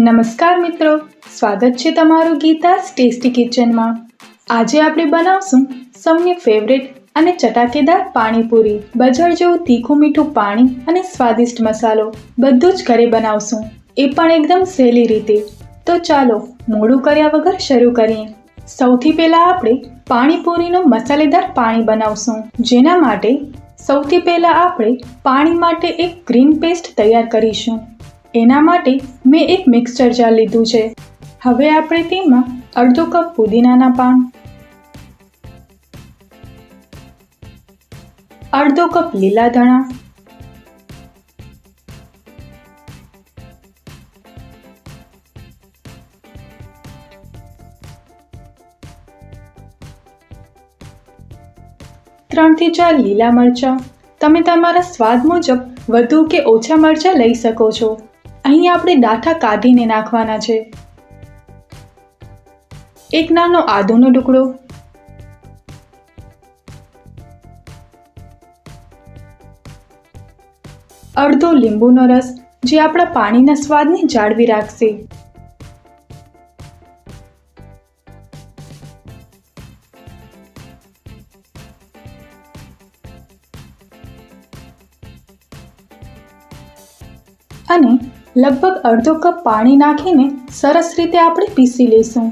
નમસ્કાર મિત્રો, સ્વાગત છે તમારું ગીતાસ ટેસ્ટી કિચનમાં. આજે આપણે બનાવશું સૌની ફેવરેટ અને ચટાકેદાર પાણીપુરી. બજાર જેવું તીખું મીઠું પાણી અને સ્વાદિષ્ટ મસાલો બધું જ ઘરે બનાવશું. એ પણ એકદમ સહેલી રીતે. તો ચાલો, મોડું કર્યા વગર શરૂ કરીએ. સૌથી પહેલાં આપણે પાણીપુરીનું મસાલેદાર પાણી બનાવશું. જેના માટે સૌથી પહેલાં આપણે પાણી માટે એક ગ્રીન પેસ્ટ તૈયાર કરીશું. એના માટે મેં એક મિક્સચર જાર લીધું છે. હવે આપણે તેમાં અડધો કપ પુદીનાના પાન, અડધો કપ લીલા ધાણા, ત્રણથી ચાર લીલા મરચાં. તમે તમારા સ્વાદ મુજબ વધુ કે ઓછા મરચાં લઈ શકો છો. અહીં આપણે ડાઠા કાઢીને નાખવાના છે. એક નાનો આદુનો ટુકડો. અડધો લીંબુનો રસ, જે આપણા પાણીના સ્વાદને જાળવી રાખશે. અને લગભગ અડધો કપ પાણી નાખીને સરસ રીતે આપણે પીસી લઈશું.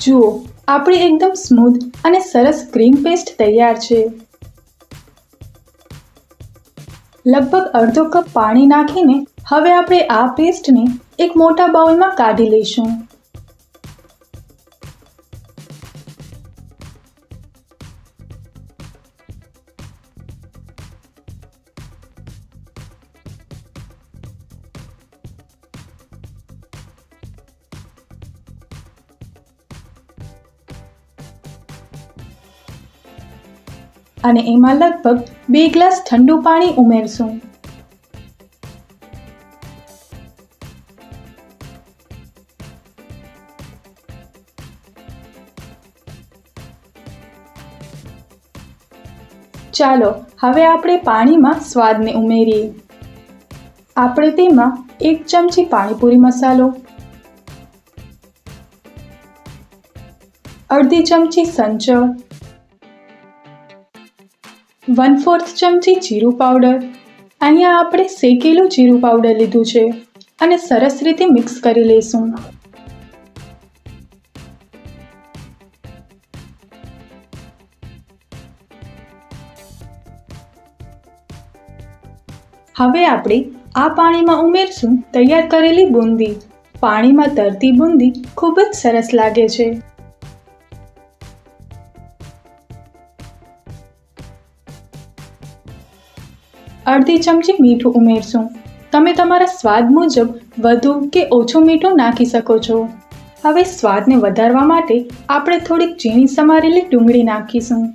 જુઓ, આપણી એકદમ સ્મૂથ અને સરસ ક્રીમ પેસ્ટ તૈયાર છે. લગભગ અડધો કપ પાણી નાખીને હવે આપણે આ પેસ્ટને એક મોટા બાઉલમાં કાઢી લઈશું. અને એમાં લગભગ બે ગ્લાસ ઠંડુ પાણી ઉમેરશું. ચાલો, હવે આપણે પાણીમાં સ્વાદને ઉમેરીએ. આપણે તેમાં એક ચમચી પાણીપુરી મસાલો, અડધી ચમચી સંચળ વન ફોર્થ ચમચી જીરું પાવડર. અહીંયા આપણે શેકેલું જીરું પાવડર લીધું છે અને સરસ રીતે મિક્સ કરી લઈશું. હવે આપણે આ પાણીમાં ઉમેરશું તૈયાર કરેલી બુંદી. પાણીમાં તરતી બુંદી ખૂબ જ સરસ લાગે છે. અડધી ચમચી મીઠું ઉમેરશું. તમે તમારા સ્વાદ મુજબ વધુ કે ઓછું મીઠું નાખી શકો છો. હવે સ્વાદને વધારવા માટે આપણે થોડીક ઝીણી સમારેલી ડુંગળી નાખીશું.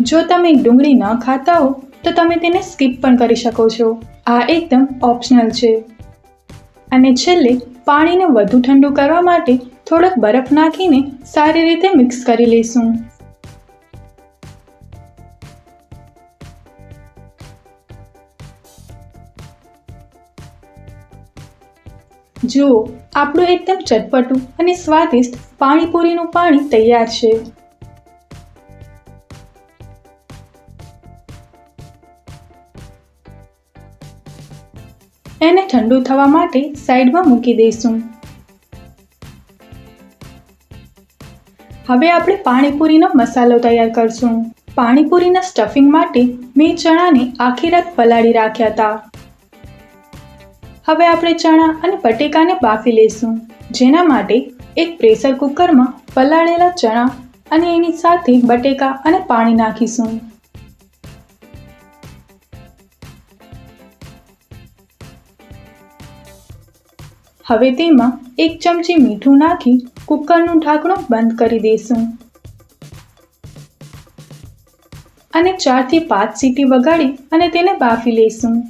જો તમે ડુંગળી ન ખાતા હો, તો તમે તેને સ્કીપ પણ કરી શકો છો. આ એકદમ ઓપ્શનલ છે. અને છેલ્લે પાણીને વધુ ઠંડુ કરવા માટે થોડોક બરફ નાખીને સારી રીતે મિક્સ કરી લઈશું. જુઓ, આપણું એકદમ ચટપટું અને સ્વાદિષ્ટ પાણીપુરીનું પાણી તૈયાર છે. એને ઠંડુ થવા માટે સાઈડમાં મૂકી દઈશું. હવે આપણે પાણીપુરીનો મસાલો તૈયાર કરશું. પાણીપુરીના સ્ટફિંગ માટે મેં ચણાને આખી રાત પલાળી રાખ્યા હતા. હવે આપણે ચણા અને બટેકાને બાફી લઈશું. જેના માટે એક પ્રેશર કુકરમાં પલાળેલા ચણા અને એની સાથે બટેકા અને પાણી નાખીશું. હવે તેમાં એક ચમચી મીઠું નાખી કુકરનું ઢાંકણું બંધ કરી દઈશું. અને ચારથી પાંચ સીટી વગાડી અને તેને બાફી લઈશું.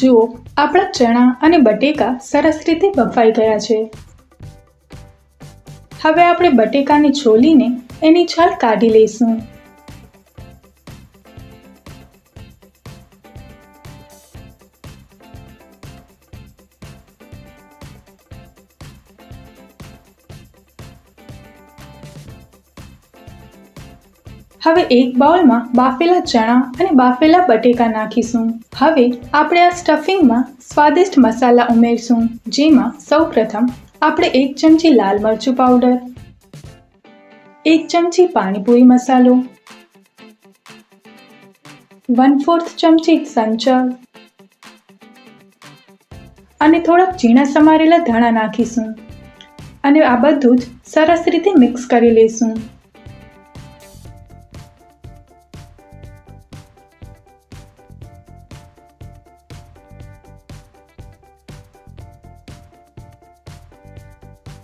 જુઓ, આપણા ચણા અને બટેકા સરસ રીતે બફાઈ ગયા છે. હવે આપણે બટેકાને છોલીને એની છાલ કાઢી લઈશું. હવે એક બાઉલમાં બાફેલા ચણા અને બાફેલા બટેકા નાખીશું. હવે આપણે આ સ્ટફિંગમાં સ્વાદિષ્ટ મસાલા ઉમેરશું, જેમાં સૌપ્રથમ આપણે એક ચમચી લાલ મરચું પાવડર, એક ચમચી પાણીપુરી મસાલો વન ફોર્થ ચમચી સંચળ અને થોડાક ઝીણા સમારેલા ધાણા નાખીશું. અને આ બધું જ સરસ રીતે મિક્સ કરી લઈશું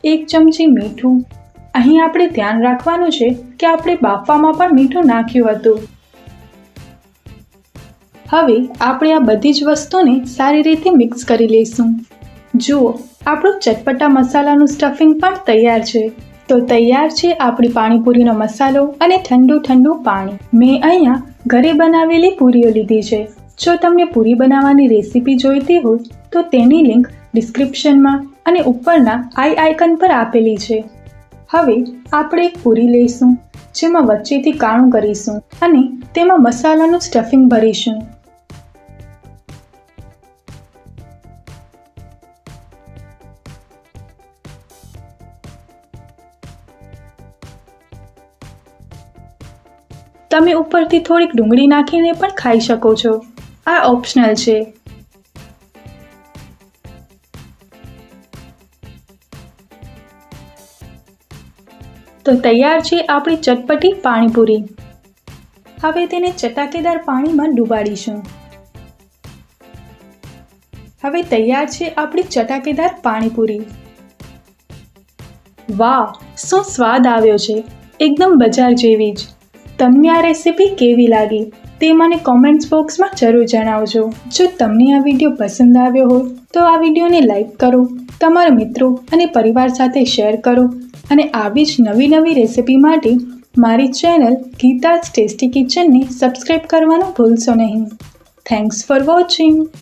એક ચમચી મીઠું. અહીં આપણે ધ્યાન રાખવાનું છે કે આપણે બાફવામાં પણ મીઠું નાખ્યું હતું. હવે આપણે આ બધી જ વસ્તુને સારી રીતે મિક્સ કરી લઈશું. જુઓ, આપણું ચટપટા મસાલાનું સ્ટફિંગ પણ તૈયાર છે. તો તૈયાર છે આપણી પાણીપુરીનો મસાલો અને ઠંડુ ઠંડુ પાણી. મેં અહીંયા ઘરે બનાવેલી પૂરીઓ લીધી છે. જો તમને પૂરી બનાવવાની રેસીપી જોઈતી હોય, તો તેની લિંક ડિસ્ક્રિપ્શનમાં અને ઉપરના આઈ આઇકન પર આપેલી છે. હવે આપણે એક પૂરી લઈશું, જેમાં વચ્ચેથી કાણું કરીશું અને તેમાં મસાલાનું સ્ટફિંગ ભરીશું. તમે ઉપરથી થોડીક ડુંગળી નાખીને પણ ખાઈ શકો છો. આ ઓપ્શનલ છે. તો તૈયાર છે આપણી ચટપટી પાણીપુરી. હવે તેને ચટાકેદાર પાણીમાં ડુબાડીશું. હવે તૈયાર છે આપણી ચટાકેદાર પાણીપુરી. વાહ, શું સ્વાદ આવ્યો છે? એકદમ બજાર જેવી જ. તમને આ રેસીપી કેવી લાગી? તે મને કોમેન્ટ્સ બોક્સમાં જરૂર જણાવજો. જો તમને આ વીડિયો પસંદ આવ્યો હોય, તો આ વિડીયોને લાઈક કરો, તમારા મિત્રો અને પરિવાર સાથે શેર કરો અને આવી જ નવી નવી રેસિપી માટે મારી ચેનલ ગીતાસ ટેસ્ટી કિચનને સબસ્ક્રાઈબ કરવાનું ભૂલશો નહીં. Thanks for watching